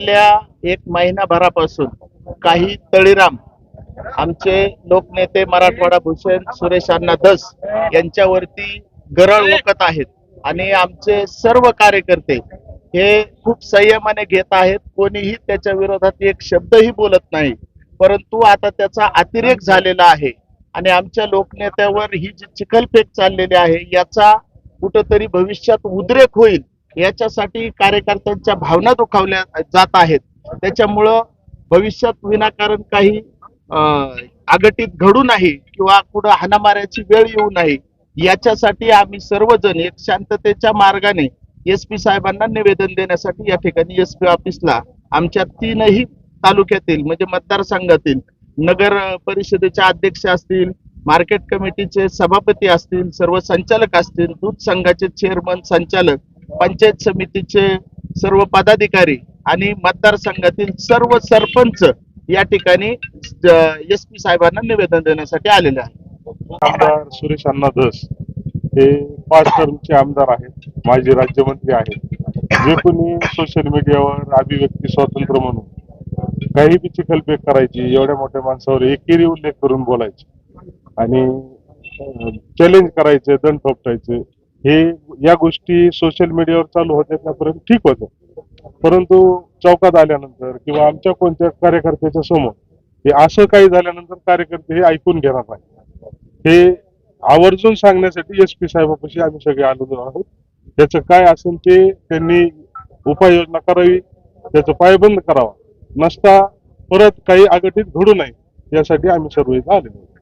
गेल्या एक महिनाभरापासून काही तळीराम आमचे लोकनेते मराठवाडा भूषण सुरेश अण्णा दस यांच्यावरती गरळ ओकत आहेत. आणि आमचे सर्व कार्यकर्ते हे खूप संयमाने घेत आहेत. कोणीही त्याच्या विरोधात एक शब्दही बोलत नाही. परंतु आता त्याचा अतिरेक झालेला आहे. आणि आमच्या लोकनेत्यावर ही जी चिखलफेक चाललेली आहे याचा कुठंतरी भविष्यात उद्रेक होईल. याच्यासाठी कार्यकर्त्यांच्या भावना दुखावल्या जात आहेत. त्याच्यामुळं भविष्यात विनाकारण काही आगटीत घडू नाही किंवा कुठं हाणामाऱ्याची वेळ येऊ नये याच्यासाठी आम्ही सर्वजण एक शांततेच्या मार्गाने एस पी साहेबांना निवेदन देण्यासाठी या ठिकाणी एस पी ऑफिसला आमच्या तीनही तालुक्यातील म्हणजे मतदारसंघातील नगर परिषदेच्या अध्यक्ष असतील मार्केट कमिटीचे सभापती असतील सर्व संचालक असतील दूध संघाचे चेअरमन संचालक पंचायत समितीचे सर्व पदाधिकारी आणि मतदारसंघातील सर्व सरपंच या ठिकाणी एस पी साहेबांना निवेदन देण्यासाठी आलेले आहे आमदार सुरेश अण्णा दस हे पाच टर्मचे आमदार आहेत माजी राज्यमंत्री आहेत. जे कोणी सोशल मीडियावर अभिव्यक्ती स्वातंत्र्य म्हणून काही बी चिखलफेक करायची एवढ्या मोठ्या माणसावर एकेरी उल्लेख करून बोलायचे आणि चॅलेंज करायचे दंड थोपटायचे हे या गोष्टी सोशल मीडियावर चालू होत्या त्यापर्यंत ठीक होतं. परंतु चौकात आल्यानंतर किंवा आमच्या कोणत्या कार्यकर्त्याच्या समोर हे असं काही झाल्यानंतर कार्यकर्ते हे ऐकून घेणार नाही हे आवर्जून सांगण्यासाठी एस पी साहेबापाशी आम्ही सगळे आलेलो आहोत. त्याचं काय असेल ते त्यांनी उपाययोजना करावी त्याचं पायबंद करावा. नसता परत काही अघटित घडू नये यासाठी आम्ही सर्व इथं आलेलो आहोत.